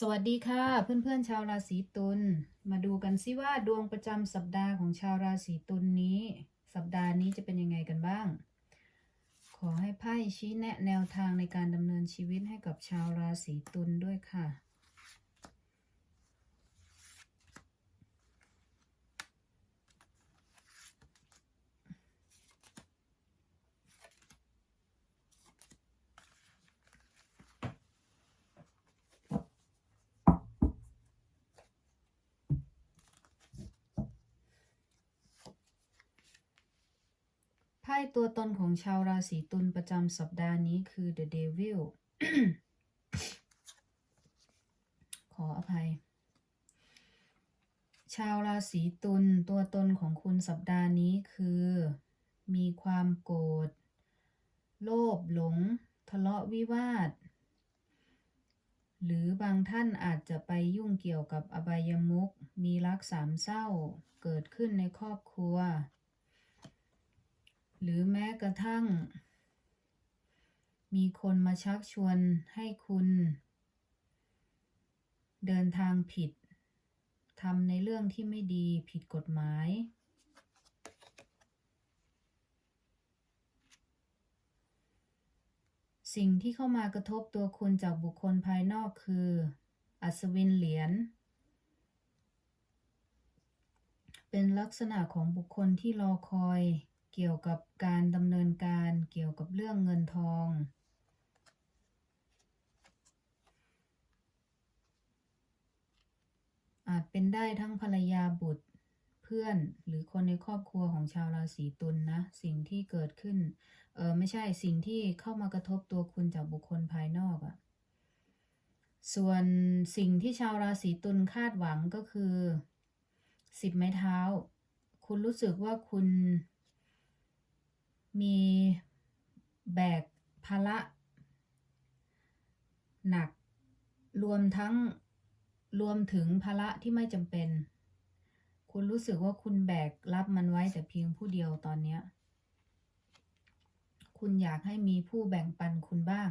สวัสดีค่ะ เพื่อนๆชาวราศีตุลมาดูกันซิว่าดวงประจำสัปดาห์ของชาวราศีตุลนี้ สัปดาห์นี้จะเป็นยังไงกันบ้าง ขอให้ไพ่ชี้แนะแนวทางในการดำเนินชีวิตให้กับชาวราศีตุลด้วยค่ะ ตัวตนของชาวราศีตุลประจำสัปดาห์นี้คือ The Devil ขออภัย ชาวราศีตุลตัวตนของคุณสัปดาห์นี้คือ มีความโกรธ โลภหลง ทะเลาะวิวาท หรือบางท่านอาจจะไปยุ่งเกี่ยวกับอบายมุขมีรักสามเศร้า เกิดขึ้นในครอบครัว หรือแม้กระทั่ง มีคนมาชักชวนให้คุณ เดินทางผิดทำในเรื่องที่ไม่ดีผิดกฎหมาย สิ่งที่เข้ามากระทบตัวคุณจากบุคคลภายนอกคือ อัศวินเหรียญเป็นลักษณะของบุคคลที่รอคอย เกี่ยวกับการดำเนินการเกี่ยวกับเรื่องเงินทอง อาจเป็นได้ทั้งภรรยาบุตรเพื่อนหรือคนในครอบครัวของชาวราศีตุลนนะ สิ่งที่เกิดขึ้นเออไม่ใช่สิ่งที่เข้ามากระทบตัวคุณจากบุคคลภายนอกอะส่วนสิ่งที่ชาวราศีตุลคาดหวังก็คือสิบไม้เท้า คุณรู้สึกว่าคุณ มีแบกภาระหนัก รวมทั้งรวมถึงภาระที่ไม่จำเป็น คุณรู้สึกว่าคุณแบกรับมันไว้แต่เพียงผู้เดียวตอนนี้ คุณอยากให้มีผู้แบ่งปันคุณบ้าง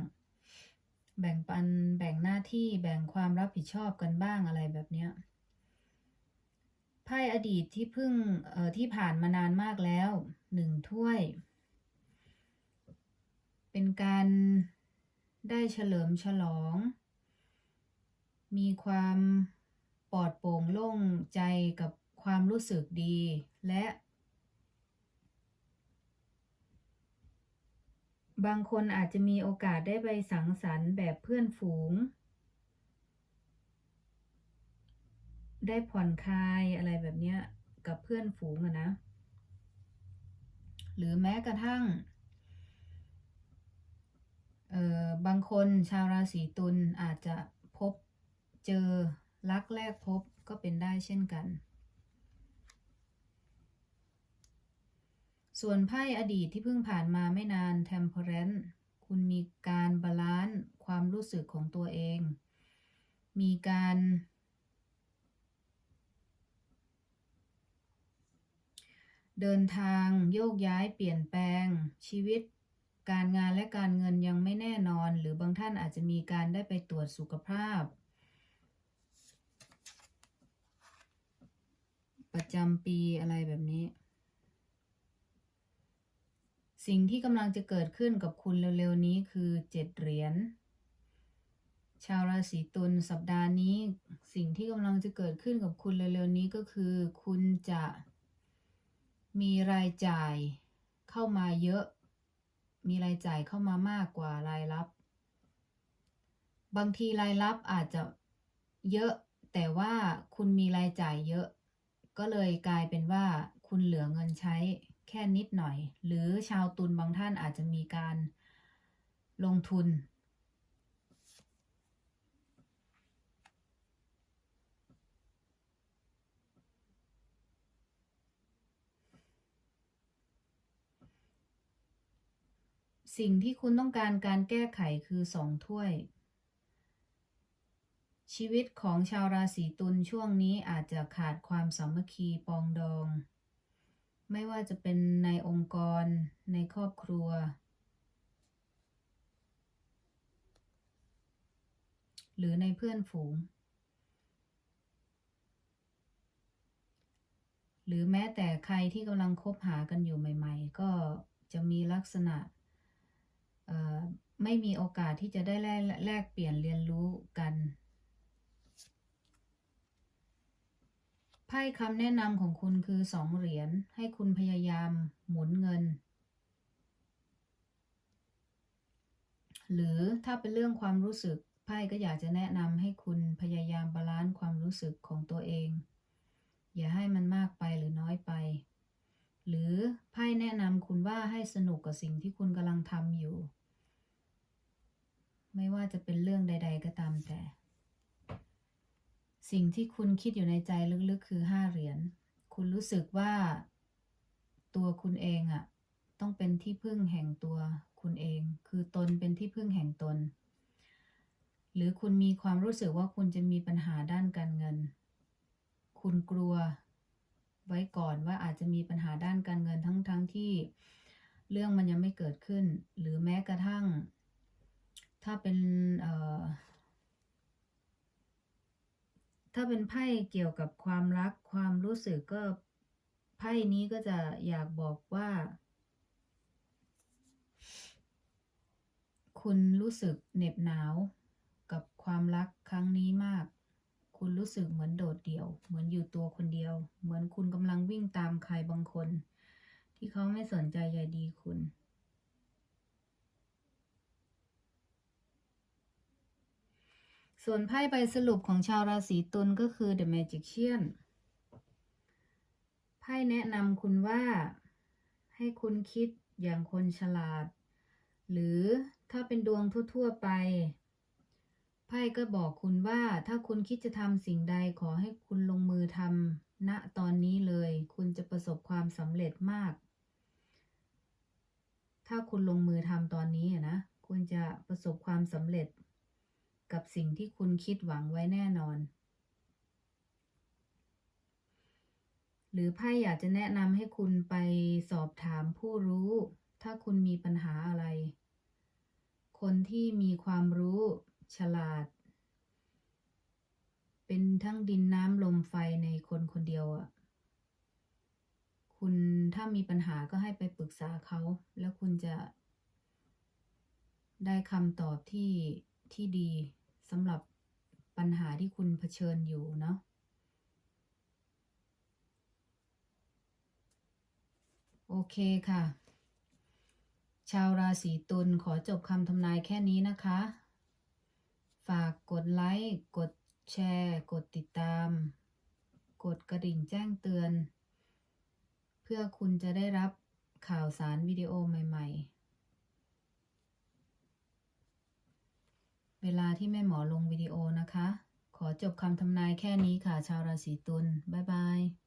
แบ่งปันแบ่งหน้าที่แบ่งความรับผิดชอบกันบ้างอะไรแบบเนี้ยไพ่อดีตที่เพิ่งที่ผ่านมานานมากแล้วหนึ่งถ้วย เป็นการได้เฉลิมฉลอง มีความปลอดโปร่งโล่งใจกับความรู้สึกดีและ บางคนอาจจะมีโอกาสได้ไปสังสรรค์แบบเพื่อนฝูง ได้ผ่อนคลายอะไรแบบเนี้ยกับเพื่อนฝูงอะนะ หรือแม้กระทั่ง บางคนชาวราศีตุลอาจจะพบเจอรักแรกพบก็เป็นได้เช่นกัน ส่วนไพ่อดีตที่เพิ่งผ่านมาไม่นาน temperance คุณมีการบาลานซ์ความรู้สึกของตัวเอง มีการ เดินทางโยกย้ายเปลี่ยนแปลงชีวิต การงานและการเงินยังไม่แน่นอน หรือบางท่านอาจจะมีการได้ไปตรวจสุขภาพ ประจำปีอะไรแบบนี้ สิ่งที่กำลังจะเกิดขึ้นกับคุณเร็วๆนี้คือเจ็ดเหรียญชาวราศีตุลสัปดาห์นี้ สิ่งที่กำลังจะเกิดขึ้นกับคุณเร็วๆนี้ก็คือ คุณจะมีรายจ่ายเข้ามาเยอะ มีรายจ่ายเข้ามามากกว่ารายรับ บางทีรายรับอาจจะเยอะ แต่ว่าคุณมีรายจ่ายเยอะ ก็เลยกลายเป็นว่าคุณเหลือเงินใช้แค่นิดหน่อย หรือชาวตุลบางท่านอาจจะมีการลงทุน สิ่งที่คุณต้องการการแก้ไขคือสองถ้วย ชีวิตของชาวราศีตุลช่วงนี้อาจจะขาดความสามัคคีปองดอง ไม่ว่าจะเป็นในองค์กร ในครอบครัว หรือในเพื่อนฝูง หรือแม้แต่ใครที่กำลังคบหากันอยู่ใหม่ ๆ ก็จะมีลักษณะ ไม่มีโอกาสที่จะได้แลกแลกเปลี่ยนเรียนรู้กันไพ่คำแนะนำของคุณคือสองเหรียญให้คุณพยายามหมุนเงิน หรือถ้าเป็นเรื่องความรู้สึกไพ่ก็อยากจะแนะนำให้คุณพยายามบาลานซ์ความรู้สึกของตัวเอง อย่าให้มันมากไปหรือน้อยไป หรือไพ่แนะนำคุณว่าให้สนุกกับสิ่งที่คุณกำลังทำอยู่ ไม่ว่าจะเป็นเรื่องใด ๆ ก็ตามแต่ สิ่งที่คุณคิดอยู่ในใจลึกๆ คือห้าเหรียญ คุณรู้สึกว่า ตัวคุณเองอะต้องเป็นที่พึ่งแห่งตัวคุณเอง คือตนเป็นที่พึ่งแห่งตน หรือคุณมีความรู้สึกว่าคุณจะมีปัญหาด้านการเงิน คุณกลัว ไว้ก่อนว่าอาจจะมีปัญหาด้านการเงินทั้งๆทที่เรื่องมันยังไม่เกิดขึ้น หรือแม้กระทั่ง ถ้าเป็นถ้าเป็นไพ่เกี่ยวกับความรักความรู้สึกก็ไพ่นี้ก็จะอยากบอกว่า คุณรู้สึกเหน็บหนาวกับความรักครั้งนี้มาก คุณรู้สึกเหมือนโดดเดี่ยว เหมือนอยู่ตัวคนเดียว เหมือนคุณกำลังวิ่งตามใครบางคน ที่เขาไม่สนใจใยดีคุณส่วนไพ่ใบสรุปของชาวราศีตุลก็คือ The Magician ไพ่แนะนำคุณว่า ให้คุณคิดอย่างคนฉลาด หรือถ้าเป็นดวงทั่ว ๆ ไป พ่ก็บอกคุณว่าถ้าคุณคิดจะทำสิ่งใดขอให้คุณลงมือทำณตอนนี้เลย คุณจะประสบความสำเร็จมาก ถ้าคุณลงมือทำตอนนี้อะนะ คุณจะประสบความสำเร็จ กับสิ่งที่คุณคิดหวังไว้แน่นอน หรือไพ่อยากจะแนะนำให้คุณไปสอบถามผู้รู้ ถ้าคุณมีปัญหาอะไร คนที่มีความรู้ ฉลาด เป็นทั้งดินน้ำลมไฟในคนคนเดียวอะ่ะ คุณถ้ามีปัญหาก็ให้ไปปรึกษาเขา แล้วคุณจะ ได้คำตอบที่ที่ดีสำหรับปัญหาที่คุณเผชิญอยู่เนาะโอเคค่ะ ชาวราศีตุลขอจบคำทำนายแค่นี้นะคะ ฝากกดไลค์ กดแชร์ กดติดตาม กดกระดิ่งแจ้งเตือน เพื่อคุณจะได้รับข่าวสารวิดีโอใหม่ ๆ เวลาที่แม่หมอลงวิดีโอนะคะ ขอจบคำทำนายแค่นี้ค่ะ ชาวราศีตุล บ๊ายบาย